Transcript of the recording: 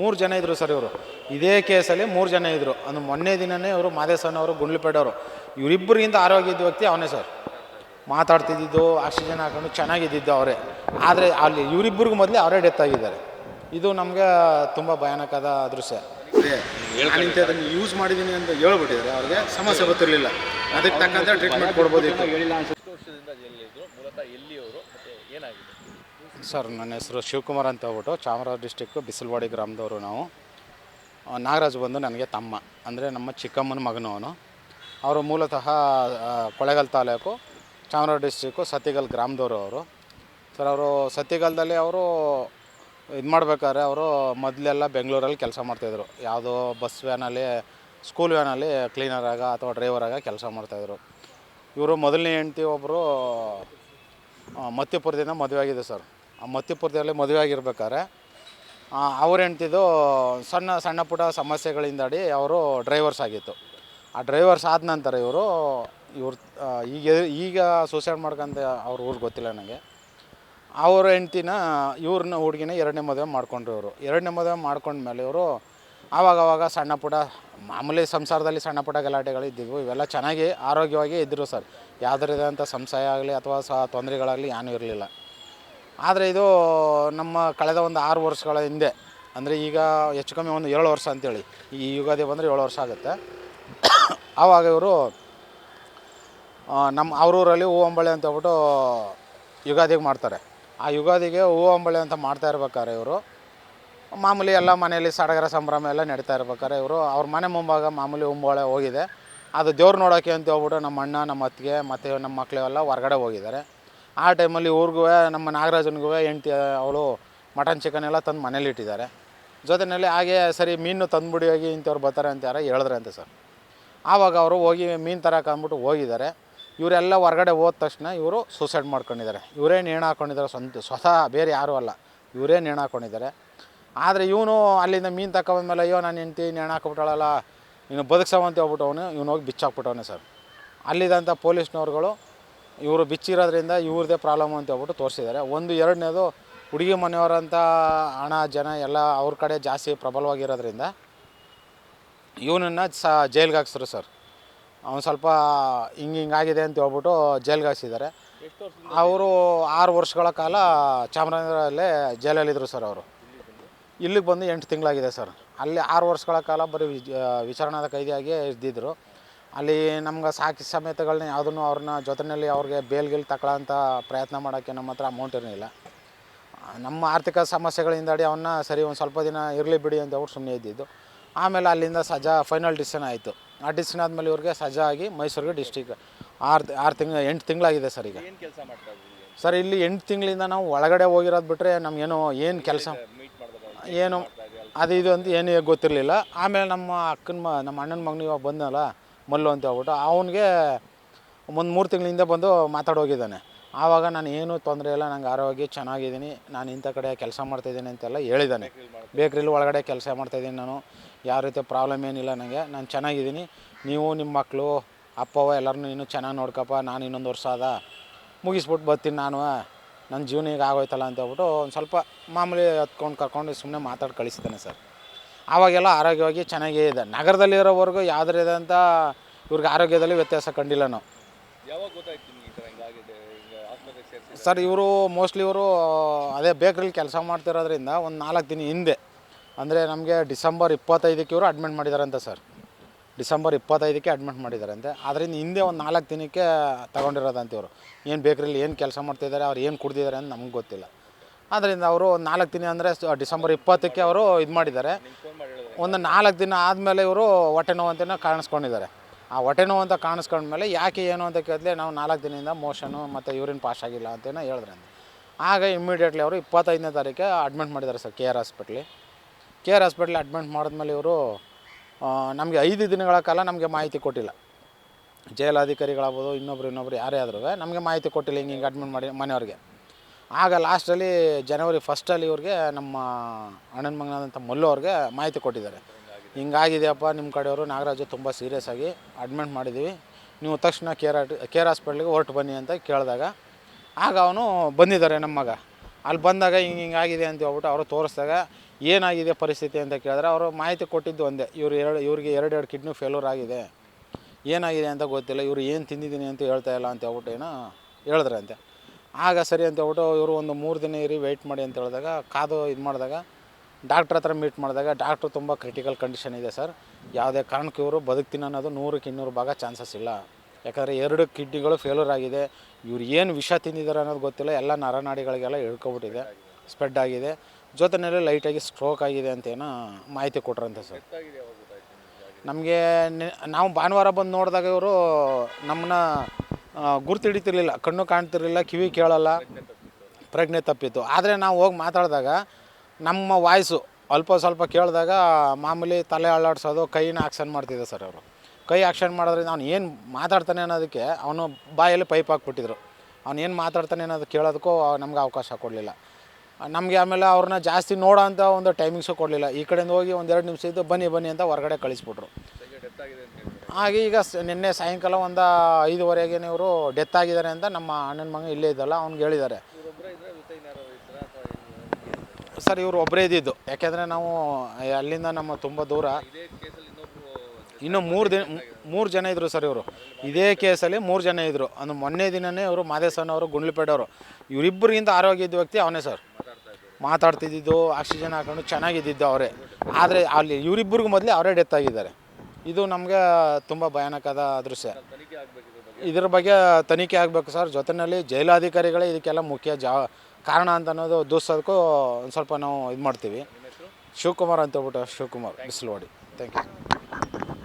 ಮೂರು ಜನ ಇದ್ದರು ಸರ್ ಇವರು. ಇದೇ ಕೇಸಲ್ಲಿ ಮೂರು ಜನ ಇದ್ದರು ಅಂದ್ರೆ ಮೊನ್ನೆ ದಿನವೇ ಇವರು ಅವರು ಗುಂಡ್ಲುಪೇಟವರು ಇವರಿಬ್ಬರಿಗಿಂತ ಆರೋಗ್ಯ ಇದ್ದ ವ್ಯಕ್ತಿ ಅವನೇ ಸರ್. ಮಾತಾಡ್ತಿದ್ದಿದ್ದು ಆಕ್ಸಿಜನ್ ಹಾಕೊಂಡು ಚೆನ್ನಾಗಿದ್ದಿದ್ದು ಅವರೇ. ಆದರೆ ಅಲ್ಲಿ ಇವರಿಬ್ಬರಿಗೂ ಮೊದಲೇ ಅವರೇ ಡೆತ್ ಆಗಿದ್ದಾರೆ. ಇದು ನಮಗೆ ತುಂಬ ಭಯಾನಕದ ದೃಶ್ಯ. ಅದನ್ನು ಯೂಸ್ ಮಾಡಿದ್ದೀನಿ ಅಂತ ಹೇಳ್ಬಿಟ್ಟಿದ್ದಾರೆ. ಅವ್ರಿಗೆ ಸಮಸ್ಯೆ ಗೊತ್ತಿರಲಿಲ್ಲ. ಅದಕ್ಕೆ ತಕ್ಕಂತೆ ಟ್ರೀಟ್ಮೆಂಟ್ ಕೊಡ್ಬೋದಿತ್ತು. ಎಷ್ಟು ಸರ್ ನನ್ನ ಹೆಸರು ಶಿವಕುಮಾರ್ ಅಂತ ಹೇಳ್ಬಿಟ್ಟು ಚಾಮರಾಜ ಡಿಸ್ಟಿಕ್ಕು ಬಿಸಿಲವಾಡಿ ಗ್ರಾಮದವರು ನಾವು. ನಾಗರಾಜ್ ಬಂದು ನನಗೆ ತಮ್ಮ ಅಂದರೆ ನಮ್ಮ ಚಿಕ್ಕಮ್ಮನ ಮಗನು ಅವನು. ಅವರು ಮೂಲತಃ ಆ, ಕೊಳ್ಳೇಗಾಲ ತಾಲೂಕು ಚಾಮರಾಜ ಡಿಸ್ಟಿಕ್ಕು ಸತಿಗಲ್ ಗ್ರಾಮದವರು ಅವರು. ಸರ್ ಅವರು ಸತಿಗಲ್ದಲ್ಲಿ ಅವರು ಇದು ಮಾಡ್ಬೇಕಾದ್ರೆ ಅವರು ಮೊದಲೆಲ್ಲ ಬೆಂಗಳೂರಲ್ಲಿ ಕೆಲಸ ಮಾಡ್ತಾಯಿದ್ರು ಯಾವುದೋ ಬಸ್ ವ್ಯಾನಲ್ಲಿ ಸ್ಕೂಲ್ ವ್ಯಾನಲ್ಲಿ ಕ್ಲೀನರಾಗ ಅಥವಾ ಡ್ರೈವರಾಗ ಕೆಲಸ ಮಾಡ್ತಾಯಿದ್ರು ಇವರು ಮೊದಲನೇ ಹೆಂಡ್ತಿ ಒಬ್ಬರು ಮತ್ತಿಪುರದಿಂದ ಮದುವೆ ಆಗಿದೆ ಸರ್. ಮತ್ತಿಪುರದಲ್ಲಿ ಮದುವೆ ಆಗಿರ್ಬೇಕಾದ್ರೆ ಅವ್ರು ಹೆಂಡ್ತಿದ್ದು ಸಣ್ಣ ಸಣ್ಣ ಪುಟ್ಟ ಸಮಸ್ಯೆಗಳಿಂದಾಡಿ ಅವರು ಡ್ರೈವರ್ಸ್ ಆಗಿತ್ತು. ಆ ಡ್ರೈವರ್ಸ್ ಆದ ನಂತರ ಇವರು, ಇವ್ರ ಈಗ ಈಗ ಸೂಸೈಡ್ ಮಾಡ್ಕೊಂತ ಅವ್ರ ಊರು ಗೊತ್ತಿಲ್ಲ ನನಗೆ ಅವ್ರ ಹೆಂಡ್ತಿನ ಇವ್ರನ್ನ ಹುಡುಗಿನ ಎರಡನೇ ಮದುವೆ ಮಾಡ್ಕೊಂಡ್ರು ಇವರು. ಎರಡನೇ ಮದುವೆ ಮಾಡ್ಕೊಂಡ್ಮೇಲೆ ಇವರು ಆವಾಗವಾಗ ಆವಾಗ ಸಣ್ಣ ಪುಟ್ಟ, ಮಾಮೂಲಿ ಸಂಸಾರದಲ್ಲಿ ಸಣ್ಣ ಪುಟ್ಟ ಗಲಾಟೆಗಳು ಇದ್ದಿದ್ವು ಇವೆಲ್ಲ ಚೆನ್ನಾಗಿ ಆರೋಗ್ಯವಾಗಿ ಇದ್ದರು ಸರ್. ಯಾವುದೇ ಸಂಸಾಯ ಆಗಲಿ ಅಥವಾ ಸಹ ತೊಂದರೆಗಳಾಗಲಿ ಏನೂ ಇರಲಿಲ್ಲ. ಆದರೆ ಇದು ನಮ್ಮ ಕಳೆದ ಒಂದು ಆರು ವರ್ಷಗಳ ಹಿಂದೆ, ಅಂದರೆ ಈಗ ಹೆಚ್ಚು ಕಮ್ಮಿ ಒಂದು ಏಳು ವರ್ಷ ಅಂತೇಳಿ, ಈ ಯುಗಾದಿ ಬಂದರೆ ಏಳು ವರ್ಷ ಆಗುತ್ತೆ. ಆವಾಗ ಇವರು ನಮ್ಮ ಅವರೂರಲ್ಲಿ ಹೂ ಅಂಬಳೆ ಅಂತ ಹೇಳ್ಬಿಟ್ಟು ಯುಗಾದಿಗೆ ಮಾಡ್ತಾರೆ. ಆ ಯುಗಾದಿಗೆ ಹೂ ಅಂಬಳೆ ಅಂತ ಮಾಡ್ತಾ ಇರ್ಬೇಕಾದ್ರೆ ಇವರು. ಮಾಮೂಲಿ ಎಲ್ಲ ಮನೆಯಲ್ಲಿ ಸಡಗರ ಸಂಭ್ರಮ ಎಲ್ಲ ನಡೀತಾ ಇರ್ಬೇಕಾದ್ರೆ ಇವರು. ಅವ್ರ ಮನೆ ಮುಂಭಾಗ ಮಾಮೂಲಿ ಹೂಂಬಳೆ ಹೋಗಿದೆ. ಅದು ದೇವ್ರು ನೋಡೋಕ್ಕೆ ಅಂತ ಹೇಳ್ಬಿಟ್ಟು ನಮ್ಮ ಅಣ್ಣ, ನಮ್ಮ ಅತ್ತಿಗೆ, ಮತ್ತು ನಮ್ಮ ಮಕ್ಕಳೆಲ್ಲ ಹೊರಗಡೆ ಹೋಗಿದ್ದಾರೆ. ಆ ಟೈಮಲ್ಲಿ ಇವ್ರಿಗೂ ನಮ್ಮ ನಾಗರಾಜನಿಗೂ ಹೆಂಡ್ತಿ, ಅವಳು ಮಟನ್ ಚಿಕನ್ ಎಲ್ಲ ತಂದು ಮನೇಲಿ ಇಟ್ಟಿದ್ದಾರೆ. ಜೊತೆಯಲ್ಲಿ ಹಾಗೆ ಸರಿ ಮೀನು ತಂದುಬಿಡಿ ಹೋಗಿ ಇಂಥವ್ರು ಬರ್ತಾರೆ ಅಂತ ಯಾರೋ ಹೇಳಿದ್ರೆ ಅಂತೆ ಸರ್. ಆವಾಗ ಅವರು ಹೋಗಿ ಮೀನು ತರಕ್ಕೆ ಅಂದ್ಬಿಟ್ಟು ಹೋಗಿದ್ದಾರೆ. ಇವರೆಲ್ಲ ಹೊರಗಡೆ ಹೋದ ತಕ್ಷಣ ಇವರು ಸೂಸೈಡ್ ಮಾಡ್ಕೊಂಡಿದ್ದಾರೆ. ಇವರೇ ನೇಣು ಹಾಕ್ಕೊಂಡಿದ್ದಾರೆ ಸ್ವಂತ, ಸ್ವತಃ ಬೇರೆ ಯಾರೂ ಅಲ್ಲ. ಇವರೇ ನೇಣು ಹಾಕ್ಕೊಂಡಿದ್ದಾರೆ ಆದರೆ ಇವನು ಅಲ್ಲಿಂದ ಮೀನು ತಗೊಬಂದ್ಮೇಲೆ ಅಯ್ಯೋ ನಾನು ಹೆಂಡ್ತಿ ನೇಣು ಹಾಕ್ಬಿಟ್ಟಾಳಲ್ಲ, ಇನ್ನು ಬದುಕ್ಸವಂತ ಹೇಳ್ಬಿಟ್ಟು ಅವನು, ಇವನು ಹೋಗಿ ಬಿಚ್ಚಾಕ್ಬಿಟ್ಟವನೆ ಸರ್. ಅಲ್ಲಿದ್ದಂಥ ಪೊಲೀಸ್ನವ್ರುಗಳು ಇವರು ಬಿಚ್ಚಿರೋದ್ರಿಂದ ಇವ್ರದ್ದೇ ಪ್ರಾಬ್ಲಮ್ ಅಂತ ಹೇಳ್ಬಿಟ್ಟು ತೋರಿಸಿದ್ದಾರೆ. ಒಂದು ಎರಡನೇದು ಹುಡುಗಿ ಮನೆಯವರಂಥ ಹಣ, ಜನ ಎಲ್ಲ ಅವ್ರ ಕಡೆ ಜಾಸ್ತಿ ಪ್ರಬಲವಾಗಿರೋದ್ರಿಂದ ಇವನನ್ನು ಸ ಜೈಲ್ಗೆ ಹಾಕ್ಸರು ಸರ್. ಅವನು ಸ್ವಲ್ಪ ಹಿಂಗೆ ಹಿಂಗಾಗಿದೆ ಅಂತ ಹೇಳ್ಬಿಟ್ಟು ಜೈಲ್ಗೆ ಹಾಕ್ಸಿದ್ದಾರೆ. ಅವರು ಆರು ವರ್ಷಗಳ ಕಾಲ ಚಾಮರಾಜನಗರಲ್ಲೇ ಜೈಲಲ್ಲಿದ್ದರು ಸರ್ ಅವರು. ಇಲ್ಲಿಗೆ ಬಂದು ಎಂಟು ತಿಂಗಳಾಗಿದೆ ಸರ್. ಅಲ್ಲಿ ಆರು ವರ್ಷಗಳ ಕಾಲ ಬರೀ ವಿಚ ವಿಚಾರಣಾದ ಕೈದಿಯಾಗಿ ಇದ್ದಿದ್ದರು ಅಲ್ಲಿ ನಮ್ಗೆ ಸಾಕಿ ಸಮೇತಗಳನ್ನ ಯಾವುದನ್ನು ಅವ್ರನ್ನ ಜೊತೆಯಲ್ಲಿ ಅವ್ರಿಗೆ ಬೇಲ್ ಗಿಲ್ ತಗೊಳ್ಳೋಂಥ ಪ್ರಯತ್ನ ಮಾಡೋಕ್ಕೆ ನಮ್ಮ ಹತ್ರ ಅಮೌಂಟ್ ಇರಲಿಲ್ಲ. ನಮ್ಮ ಆರ್ಥಿಕ ಸಮಸ್ಯೆಗಳಿಂದಾಡಿ ಅವನ್ನ ಸರಿ ಒಂದು ಸ್ವಲ್ಪ ದಿನ ಇರಲಿ ಬಿಡಿ ಅಂತ ಅವ್ರು ಸುಮ್ಮನೆ ಇದ್ದಿದ್ದು. ಆಮೇಲೆ ಅಲ್ಲಿಂದ ಸಜಾ ಫೈನಲ್ ಡಿಸಿಷನ್ ಆಯಿತು. ಆ ಡಿಸಿಷನ್ ಆದಮೇಲೆ ಇವ್ರಿಗೆ ಸಜಾ ಆಗಿ ಮೈಸೂರಿಗೆ ಡಿಸ್ಟಿಕ್ ಆರು ಆರು ತಿಂಗಳು ಎಂಟು ತಿಂಗಳಾಗಿದೆ ಸರ್ ಈಗ. ಸರ್ ಇಲ್ಲಿ ಎಂಟು ತಿಂಗಳಿಂದ ನಾವು ಒಳಗಡೆ ಹೋಗಿರೋದು ಬಿಟ್ಟರೆ ನಮಗೇನು ಏನು ಕೆಲಸ ಏನು ಅದು ಇದು ಅಂತ ಏನೂ ಗೊತ್ತಿರಲಿಲ್ಲ. ಆಮೇಲೆ ನಮ್ಮ ಅಕ್ಕನ ಮ ನಮ್ಮ ಅಣ್ಣನ ಮಗನಿಗೆ ಬಂದಲ್ಲ ಮಲ್ಲು ಅಂತ ಹೇಳ್ಬಿಟ್ಟು ಅವನಿಗೆ ಒಂದು ಮೂರು ತಿಂಗಳಿಂದ ಬಂದು ಮಾತಾಡೋಗಿದ್ದಾನೆ. ಆವಾಗ ನಾನು ಏನೂ ತೊಂದರೆ ಇಲ್ಲ, ನಂಗೆ ಆರೋಗ್ಯ ಚೆನ್ನಾಗಿದ್ದೀನಿ, ನಾನು ಇಂಥ ಕಡೆ ಕೆಲಸ ಮಾಡ್ತಾಯಿದ್ದೀನಿ ಅಂತೆಲ್ಲ ಹೇಳಿದ್ದಾನೆ ಬೇಕ್ರಿಲಿ ಒಳಗಡೆ ಕೆಲಸ ಮಾಡ್ತಾಯಿದ್ದೀನಿ ನಾನು. ಯಾವ ರೀತಿ ಪ್ರಾಬ್ಲಮ್ ಏನಿಲ್ಲ ನನಗೆ ನಾನು ಚೆನ್ನಾಗಿದ್ದೀನಿ. ನೀವು ನಿಮ್ಮ ಮಕ್ಕಳು ಅಪ್ಪವ ಎಲ್ಲರನ್ನೂ ಇನ್ನೂ ಚೆನ್ನಾಗಿ ನೋಡ್ಕಪ್ಪ, ನಾನು ಇನ್ನೊಂದು ವರ್ಷ ಅದ. ಮುಗಿಸ್ಬಿಟ್ಟು ಬರ್ತೀನಿ ನಾನು. ನನ್ನ ಜೀವನ ಈಗ ಆಗೋಯ್ತಲ್ಲ ಅಂತ ಹೇಳ್ಬಿಟ್ಟು ಒಂದು ಸ್ವಲ್ಪ ಮಾಮೂಲಿ ಹತ್ಕೊಂಡು ಕರ್ಕೊಂಡು ಸುಮ್ಮನೆ ಮಾತಾಡಿ ಕಳಿಸ್ತಾನೆ ಸರ್. ಆವಾಗೆಲ್ಲ ಆರೋಗ್ಯವಾಗಿ ಚೆನ್ನಾಗೇ ಇದೆ. ನಗರದಲ್ಲಿರೋವರೆಗೂ ಯಾವುದೇ ರೀತಿಯಾದಂಥ ಇವ್ರಿಗೆ ಆರೋಗ್ಯದಲ್ಲಿ ವ್ಯತ್ಯಾಸ ಕಂಡಿಲ್ಲ ನಾವು. ಯಾವಾಗ ಗೊತ್ತಾಯ್ತು ನಿಮ್ಗೆ ಈ ಥರ ಹಿಂಗಾಗಿದೆ ಹಿಂಗೆ ಆಸ್ಪತ್ರೆಗೆ ಸೇರಿಸಿ ಸರ್ ಇವರು ಮೋಸ್ಟ್ಲಿ ಇವರು ಅದೇ ಬೇಕ್ರಿಲಿ ಕೆಲಸ ಮಾಡ್ತಿರೋದ್ರಿಂದ ಒಂದು ನಾಲ್ಕು ದಿನ ಹಿಂದೆ ಅಂದರೆ ನಮಗೆ ಡಿಸೆಂಬರ್ ಇಪ್ಪತ್ತೈದಕ್ಕೆ ಇವರು ಅಡ್ಮಿಟ್ ಮಾಡಿದಾರಂತೆ ಸರ್. ಡಿಸೆಂಬರ್ ಇಪ್ಪತ್ತೈದಕ್ಕೆ ಅಡ್ಮಿಟ್ ಮಾಡಿದಾರಂತೆ. ಅದರಿಂದ ಹಿಂದೆ ಒಂದು ನಾಲ್ಕು ದಿನಕ್ಕೆ ತಗೊಂಡಿರೋದಂತೆ ಇವರು. ಏನು ಬೇಕ್ರಿಲಿ ಏನು ಕೆಲಸ ಮಾಡ್ತಿದ್ದಾರೆ ಅವ್ರು ಏನು ಕುಡ್ದಿದ್ದಾರೆ ಅಂತ ನಮ್ಗೆ ಗೊತ್ತಿಲ್ಲ. ಆದ್ದರಿಂದ ಅವರು ಒಂದು ನಾಲ್ಕು ದಿನ ಅಂದರೆ ಡಿಸೆಂಬರ್ ಇಪ್ಪತ್ತಕ್ಕೆ ಅವರು ಇದು ಮಾಡಿದ್ದಾರೆ. ಒಂದು ನಾಲ್ಕು ದಿನ ಆದಮೇಲೆ ಇವರು ಹೊಟ್ಟೆ ನೋವು ಅಂತಲೇ ಕಾಣಿಸ್ಕೊಂಡಿದ್ದಾರೆ. ಆ ಹೊಟ್ಟೆ ನೋವು ಅಂತ ಕಾಣಿಸ್ಕೊಂಡ್ಮೇಲೆ ಯಾಕೆ ಏನು ಅಂತ ಕೇಳಿದ್ರೆ ನಾವು ನಾಲ್ಕು ದಿನದಿಂದ ಮೋಷನು ಮತ್ತು ಯೂರಿನ್ ಪಾಸ್ ಆಗಿಲ್ಲ ಅಂತೇನೋ ಹೇಳಿದ್ರೆ ಆಗ ಇಮ್ಮಿಡಿಯೇಟ್ಲಿ ಅವರು ಇಪ್ಪತ್ತೈದನೇ ತಾರೀಕೆ ಅಡ್ಮಿಟ್ ಮಾಡಿದ್ದಾರೆ ಸರ್ ಕೆ ಆರ್ ಹಾಸ್ಪಿಟ್ಲಿ ಕೆ ಆರ್ ಹಾಸ್ಪಿಟ್ಲಿ ಅಡ್ಮಿಟ್ ಮಾಡಿದ್ಮೇಲೆ ಇವರು ನಮಗೆ ಐದು ದಿನಗಳ ಕಾಲ ನಮಗೆ ಮಾಹಿತಿ ಕೊಟ್ಟಿಲ್ಲ. ಜೈಲಾಧಿಕಾರಿಗಳಾಗ್ಬೋದು, ಇನ್ನೊಬ್ರು ಇನ್ನೊಬ್ರು ಯಾರೇ ಆದ್ರೂ ನಮಗೆ ಮಾಹಿತಿ ಕೊಟ್ಟಿಲ್ಲ ಹಿಂಗೆ ಹಿಂಗೆ ಅಡ್ಮಿಟ್ ಮಾಡಿ ಮನೆಯವ್ರಿಗೆ. ಆಗ ಲಾಸ್ಟಲ್ಲಿ ಜನವರಿ ಫಸ್ಟಲ್ಲಿ ಇವ್ರಿಗೆ ನಮ್ಮ ಅಣ್ಣನ ಮಗನಾದಂಥ ಮಲ್ಲು ಅವ್ರಿಗೆ ಮಾಹಿತಿ ಕೊಟ್ಟಿದ್ದಾರೆ. ಹಿಂಗಾಗಿದೆಯಪ್ಪ ನಿಮ್ಮ ಕಡೆಯವರು ನಾಗರಾಜು ತುಂಬ ಸೀರಿಯಸ್ ಆಗಿ ಅಡ್ಮಿಟ್ ಮಾಡಿದ್ದೀವಿ. ನೀವು ತಕ್ಷಣ ಕೇರ್ ಕೇರ್ ಹಾಸ್ಪಿಟ್ಲಿಗೆ ಹೊರಟು ಬನ್ನಿ ಅಂತ ಕೇಳಿದಾಗ ಆಗ ಅವನು ಬಂದಿದ್ದಾರೆ ನಮ್ಮ ಮಗ. ಅಲ್ಲಿ ಬಂದಾಗ ಹಿಂಗೆ ಹಿಂಗಾಗಿದೆ ಅಂತ ಹೇಳ್ಬಿಟ್ಟು ಅವರು ತೋರಿಸಿದಾಗ ಏನಾಗಿದೆ ಪರಿಸ್ಥಿತಿ ಅಂತ ಕೇಳಿದ್ರೆ ಅವರು ಮಾಹಿತಿ ಕೊಟ್ಟಿದ್ದು ಒಂದೇ, ಇವ್ರು ಎರಡು, ಇವ್ರಿಗೆ ಎರಡು ಎರಡು ಕಿಡ್ನಿ ಫೇಲ್ಯೂರ್ ಆಗಿದೆ. ಏನಾಗಿದೆ ಅಂತ ಗೊತ್ತಿಲ್ಲ, ಇವರು ಏನು ತಿಂದಿದ್ದೀನಿ ಅಂತ ಹೇಳ್ತಾ ಇಲ್ಲ ಅಂತ ಹೇಳ್ಬಿಟ್ಟು ಏನೋ ಹೇಳಿದ್ರಂತೆ. ಆಗ ಸರಿ ಅಂತ ಹೇಳ್ಬಿಟ್ಟು ಇವರು ಒಂದು ಮೂರು ದಿನ ಇರಿ ವೆಯ್ಟ್ ಮಾಡಿ ಅಂತ ಹೇಳಿದಾಗ ಕಾದು ಇದು ಮಾಡಿದಾಗ ಡಾಕ್ಟ್ರ್ ಹತ್ರ ಮೀಟ್ ಮಾಡಿದಾಗ ಡಾಕ್ಟ್ರು ತುಂಬ ಕ್ರಿಟಿಕಲ್ ಕಂಡೀಷನ್ ಇದೆ ಸರ್ ಯಾವುದೇ ಕಾರಣಕ್ಕೂ ಇವರು ಬದುಕ್ತೀನಿ ಅನ್ನೋದು ನೂರಕ್ಕೆ ಇನ್ನೂರು ಭಾಗ ಚಾನ್ಸಸ್ ಇಲ್ಲ. ಯಾಕಂದರೆ ಎರಡು ಕಿಡ್ನಿಗಳು ಫೇಲ್ಯೂರ್ ಆಗಿದೆ. ಇವ್ರು ಏನು ವಿಷ ತಿಂದಿದ್ದಾರೆ ಅನ್ನೋದು ಗೊತ್ತಿಲ್ಲ. ಎಲ್ಲ ನರನಾಡಿಗಳಿಗೆಲ್ಲ ಇಳ್ಕೊಬಿಟ್ಟಿದೆ. ಸ್ಪ್ರೆಡ್ ಆಗಿದೆ. ಜೊತೆನಲ್ಲಿ ಲೈಟಾಗಿ ಸ್ಟ್ರೋಕ್ ಆಗಿದೆ ಅಂತ ಏನೋ ಮಾಹಿತಿ ಕೊಟ್ರಂತೆ ಸರ್ ನಮಗೆ ನಾವು ಭಾನುವಾರ ಬಂದು ನೋಡಿದಾಗ ಇವರು ನಮ್ಮನ್ನ ಗುರ್ತು ಹಿಡಿತಿರ್ಲಿಲ್ಲ ಕಣ್ಣು ಕಾಣ್ತಿರ್ಲಿಲ್ಲ, ಕಿವಿ ಕೇಳಲ್ಲ, ಪ್ರಜ್ಞೆ ತಪ್ಪಿತ್ತು. ಆದರೆ ನಾವು ಹೋಗಿ ಮಾತಾಡಿದಾಗ ನಮ್ಮ ವಾಯ್ಸು ಅಲ್ಪ ಸ್ವಲ್ಪ ಕೇಳಿದಾಗ ಮಾಮೂಲಿ ತಲೆ ಅಳ್ಳಾಡ್ಸೋದು, ಕೈನ ಆಕ್ಷನ್ ಮಾಡ್ತಿದ್ದೆ ಸರ್ ಅವರು. ಕೈ ಆಕ್ಷನ್ ಮಾಡೋದ್ರಿಂದ ಅವ್ನು ಏನು ಮಾತಾಡ್ತಾನೆ ಅನ್ನೋದಕ್ಕೆ ಅವನು ಬಾಯಲ್ಲಿ ಪೈಪ್ ಹಾಕ್ಬಿಟ್ಟಿದ್ರು. ಅವ್ನು ಏನು ಮಾತಾಡ್ತಾನೆ ಅನ್ನೋದು ಕೇಳೋದಕ್ಕೂ ನಮ್ಗೆ ಅವಕಾಶ ಕೊಡಲಿಲ್ಲ. ನಮಗೆ ಆಮೇಲೆ ಅವ್ರನ್ನ ಜಾಸ್ತಿ ನೋಡೋ ಅಂತ ಒಂದು ಟೈಮಿಂಗ್ಸು ಕೊಡಲಿಲ್ಲ. ಈ ಕಡೆಯಿಂದ ಹೋಗಿ ಒಂದೆರಡು ನಿಮಿಷ ಇದ್ದು ಬನ್ನಿ ಬನ್ನಿ ಅಂತ ಹೊರಗಡೆ ಕಳಿಸ್ಬಿಟ್ರು ಈಗ ಡೆತ್ ಆಗಿದೆ ಅಂತ ಹೇಳ್ತಾರೆ ಹಾಗೆ ಈಗ ಸ್ ನಿನ್ನೆ ಸಾಯಂಕಾಲ ಒಂದು ಐದುವರೆಗೆ ಇವರು ಡೆತ್ ಆಗಿದ್ದಾರೆ ಅಂತ ನಮ್ಮ ಅಣ್ಣನ ಮಗ ಇಲ್ಲೇ ಇದ್ದಲ್ಲ, ಅವ್ನಿಗೆ ಹೇಳಿದ್ದಾರೆ. ಸರ್, ಇವರು ಒಬ್ಬರೇ ಇದ್ದಿದ್ದು. ಯಾಕೆಂದರೆ ನಾವು ಅಲ್ಲಿಂದ ನಮ್ಮ ತುಂಬ ದೂರ. ಇನ್ನು ಮೂರು ದಿನ, ಮೂರು ಜನ ಇದ್ದರು ಸರ್ ಇವರು. ಇದೇ ಕೇಸಲ್ಲಿ ಮೂರು ಜನ ಇದ್ದರು ಅಂದ್ರೆ ಮೊನ್ನೆ ದಿನವೇ ಇವರು ಅವರು ಗುಂಡ್ಲಿಪೇಟೆಯವರು ಇವರಿಬ್ಬರಿಗಿಂತ ಆರೋಗ್ಯ ಇದ್ದ ವ್ಯಕ್ತಿ ಅವನೇ ಸರ್. ಮಾತಾಡ್ತಿದ್ದಿದ್ದು, ಆಕ್ಸಿಜನ್ ಹಾಕೊಂಡು ಚೆನ್ನಾಗಿದ್ದಿದ್ದು ಅವರೇ. ಆದರೆ ಅಲ್ಲಿ ಇವರಿಬ್ಬರಿಗೂ ಮೊದಲೇ ಅವರೇ ಡೆತ್ ಆಗಿದ್ದಾರೆ. ಇದು ನಮಗೆ ತುಂಬ ಭಯಾನಕದ ದೃಶ್ಯ. ಇದರ ಬಗ್ಗೆ. ತನಿಖೆ ಆಗಬೇಕು ಸರ್. ಜೊತೆಯಲ್ಲಿ ಜೈಲಾಧಿಕಾರಿಗಳೇ ಇದಕ್ಕೆಲ್ಲ ಮುಖ್ಯ ಜಾ ಕಾರಣ ಅಂತ ಅನ್ನೋದು ದೂಸೋದಕ್ಕೂ ಒಂದು ಸ್ವಲ್ಪ ನಾವು ಇದು ಮಾಡ್ತೀವಿ. ಶಿವಕುಮಾರ್ ಅಂತ ಹೇಳ್ಬಿಟ್ಟು ಶಿವಕುಮಾರ್ ಬಿಸಿಲುವಾಡಿ. Thank you